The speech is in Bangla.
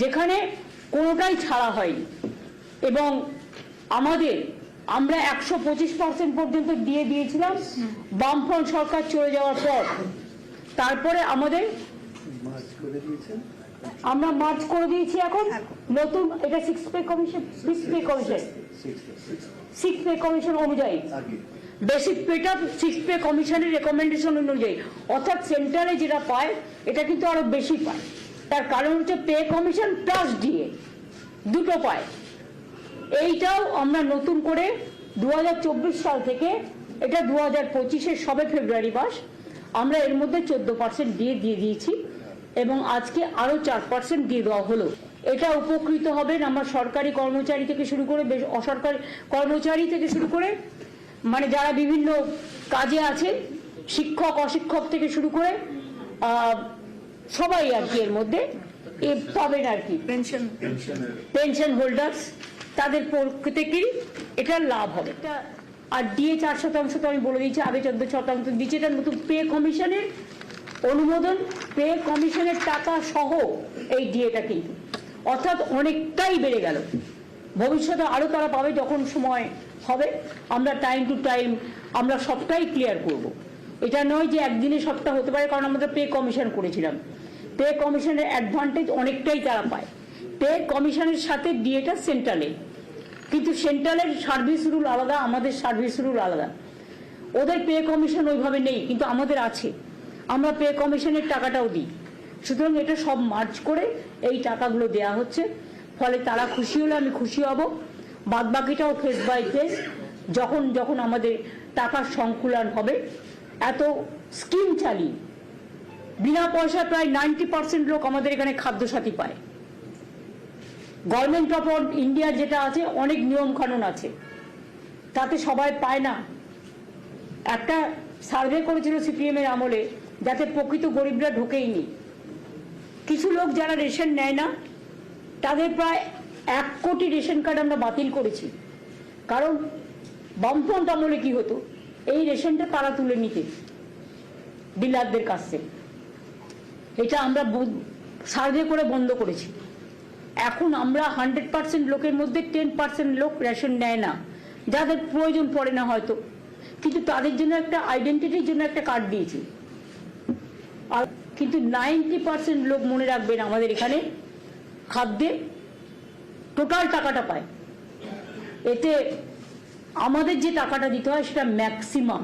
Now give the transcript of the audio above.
যেখানে কোনোটাই ছাড়া হয়নি। এবং আমাদের, আমরা একশো পঁচিশ পার্সেন্ট পর্যন্ত দিয়ে দিয়েছিলাম, বামফ্রন্ট সরকার চলে যাওয়ার পর। তারপরে আমাদের আমরা মার্চ করে দিয়েছি এখন। নতুন, এটা six pay commission six pay commission six pay commission অনুযায়ী। বেসিক পেটা সিক্স পে কমিশনের রেকমেন্ডেশন অনুযায়ী। অর্থাৎ সেন্টারে যেটা পায়, এটা কিন্তু আরও বেশি পায়। তার কারণ হচ্ছে পে কমিশন প্লাস ডিএ দুটো পায় এইটাও আমরা নতুন করে দু হাজার চব্বিশ সাল থেকে এটা দু হাজার পঁচিশের সবে ফেব্রুয়ারি মাস, আমরা এর মধ্যে চোদ্দ পার্সেন্ট দিয়ে দিয়ে দিয়েছি এবং আজকে আরও চার পার্সেন্ট দিয়ে দেওয়া হলো। এটা উপকৃত হবেন আমার সরকারি কর্মচারী থেকে শুরু করে বেশ অসরকারি কর্মচারী থেকে শুরু করে মানে যারা বিভিন্ন কাজে আছে শিক্ষক, অশিক্ষক থেকে শুরু করে সবাই আর কি এর মধ্যে এ পাবেন আর কি। পেনশন পেনশন হোল্ডার্স তাদের প্রত্যেকেরই এটা লাভ হবে। আর ডিএ চার শতাংশ তো আমি বলে দিয়েছি আগে চোদ্দ শতাংশ দিচ্ছে এটা নতুন পে কমিশনের অনুমোদন পে কমিশনের টাকা সহ এই ডিএটা কিন্তু। অর্থাৎ অনেকটাই বেড়ে গেল। ভবিষ্যতে আরও তারা পাবে যখন সময় হবে। আমরা টাইম টু টাইম আমরা সবটাই ক্লিয়ার করব। এটা নয় যে একদিনে সবটা হতে পারে, কারণ আমরা পে কমিশন করেছিলাম। পে কমিশনের অ্যাডভান্টেজ অনেকটাই তারা পায়। পে কমিশনের সাথে ডিএটা সেন্ট্রালে কিন্তু সেন্ট্রালের সার্ভিস রুল আলাদা, আমাদের সার্ভিস রুল আলাদা। ওদের পে কমিশন ওইভাবে নেই, কিন্তু আমাদের আছে। আমরা পে কমিশনের টাকাটাও দিই। সুতরাং এটা সব মার্চ করে এই টাকাগুলো দেয়া হচ্ছে। ফলে তারা খুশি হলে আমি খুশি হব। বাদ বাকিটাও ফেস বাই ফেস যখন যখন আমাদের টাকার সংকুলন হবে এত স্কিম চালিয়ে বিনা পয়সা প্রায় নাইনটি পার্সেন্ট লোক আমাদের এখানে খাদ্যসাথী পায়। গভর্নমেন্ট অফ ইন্ডিয়ার যেটা আছে, অনেক নিয়ম কানুন আছে। তাতে সবাই পায় না। একটা সার্ভে করেছিল সিপিএম এর আমলে, যাতে প্রকৃত গরিবরা ঢোকেইনি কিছু লোক যারা রেশন নেয় না, তাদের প্রায় এক কোটি রেশন কার্ড আমরা বাতিল করেছি। কারণ বামফ্রন্ট আমলে কি হতো? এই রেশনটা তারা তুলে নিতে, ডিলারদের কাছ। থেকে এটা আমরা সার্ভে করে বন্ধ করেছি। এখন আমরা হান্ড্রেড পার্সেন্ট লোকের মধ্যে টেন পার্সেন্ট লোক রেশন নেয় না। যাদের প্রয়োজন পড়ে না হয়তো। কিন্তু তাদের জন্য একটা আইডেন্টিটির জন্য একটা কার্ড দিয়েছি। আর কিন্তু নাইনটি পার্সেন্ট লোক মনে রাখবেন আমাদের এখানে খাদ্যে টোটাল টাকাটা পায়। এতে আমাদের যে টাকাটা দিতে হয় সেটা ম্যাক্সিমাম